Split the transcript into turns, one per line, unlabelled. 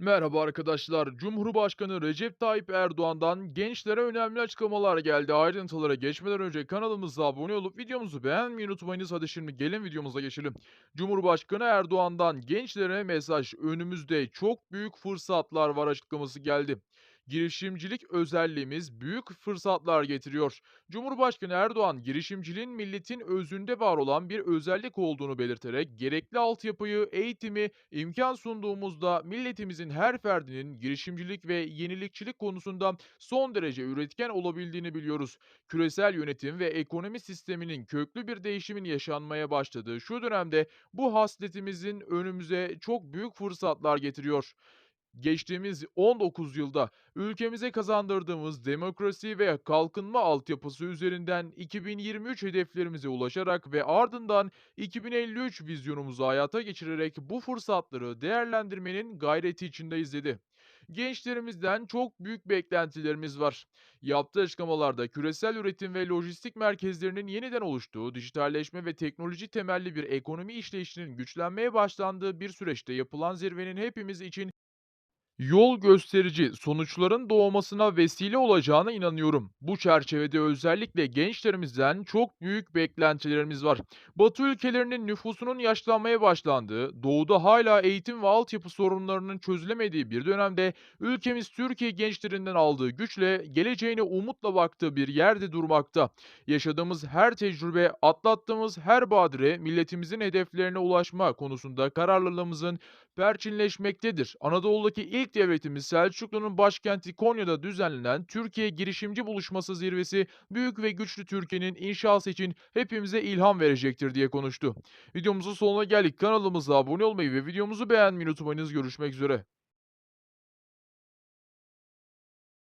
Merhaba arkadaşlar. Cumhurbaşkanı Recep Tayyip Erdoğan'dan gençlere önemli açıklamalar geldi. Ayrıntılara geçmeden önce kanalımıza abone olup videomuzu beğenmeyi unutmayınız. Hadi şimdi gelin videomuza geçelim. Cumhurbaşkanı Erdoğan'dan gençlere mesaj önümüzde çok büyük fırsatlar var açıklaması geldi. Girişimcilik özelliğimiz büyük fırsatlar getiriyor. Cumhurbaşkanı Erdoğan girişimciliğin milletin özünde var olan bir özellik olduğunu belirterek gerekli altyapıyı, eğitimi, imkan sunduğumuzda milletimizin her ferdinin girişimcilik ve yenilikçilik konusunda son derece üretken olabildiğini biliyoruz. Küresel yönetim ve ekonomi sisteminin köklü bir değişimin yaşanmaya başladığı şu dönemde bu hasletimizin önümüze çok büyük fırsatlar getiriyor. Geçtiğimiz 19 yılda ülkemize kazandırdığımız demokrasi ve kalkınma altyapısı üzerinden 2023 hedeflerimize ulaşarak ve ardından 2053 vizyonumuzu hayata geçirerek bu fırsatları değerlendirmenin gayreti içindeyiz dedi. Gençlerimizden çok büyük beklentilerimiz var. Yaptığı açıklamalarda küresel üretim ve lojistik merkezlerinin yeniden oluştuğu, dijitalleşme ve teknoloji temelli bir ekonomi işleyişinin güçlenmeye başlandığı bir süreçte yapılan zirvenin hepimiz için Yol gösterici sonuçların doğmasına vesile olacağına inanıyorum. Bu çerçevede özellikle gençlerimizden çok büyük beklentilerimiz var. Batı ülkelerinin nüfusunun yaşlanmaya başlandığı, doğuda hala eğitim ve altyapı sorunlarının çözülemediği bir dönemde ülkemiz Türkiye gençlerinden aldığı güçle geleceğine umutla baktığı bir yerde durmakta. Yaşadığımız her tecrübe, atlattığımız her badire milletimizin hedeflerine ulaşma konusunda kararlılığımızın perçinleşmektedir. Anadolu'daki ilk devletimiz Selçuklu'nun başkenti Konya'da düzenlenen Türkiye Girişimci Buluşması Zirvesi büyük ve güçlü Türkiye'nin inşası için hepimize ilham verecektir diye konuştu. Videomuzun sonuna geldik. Kanalımıza abone olmayı ve videomuzu beğenmeyi unutmayınız. Görüşmek üzere.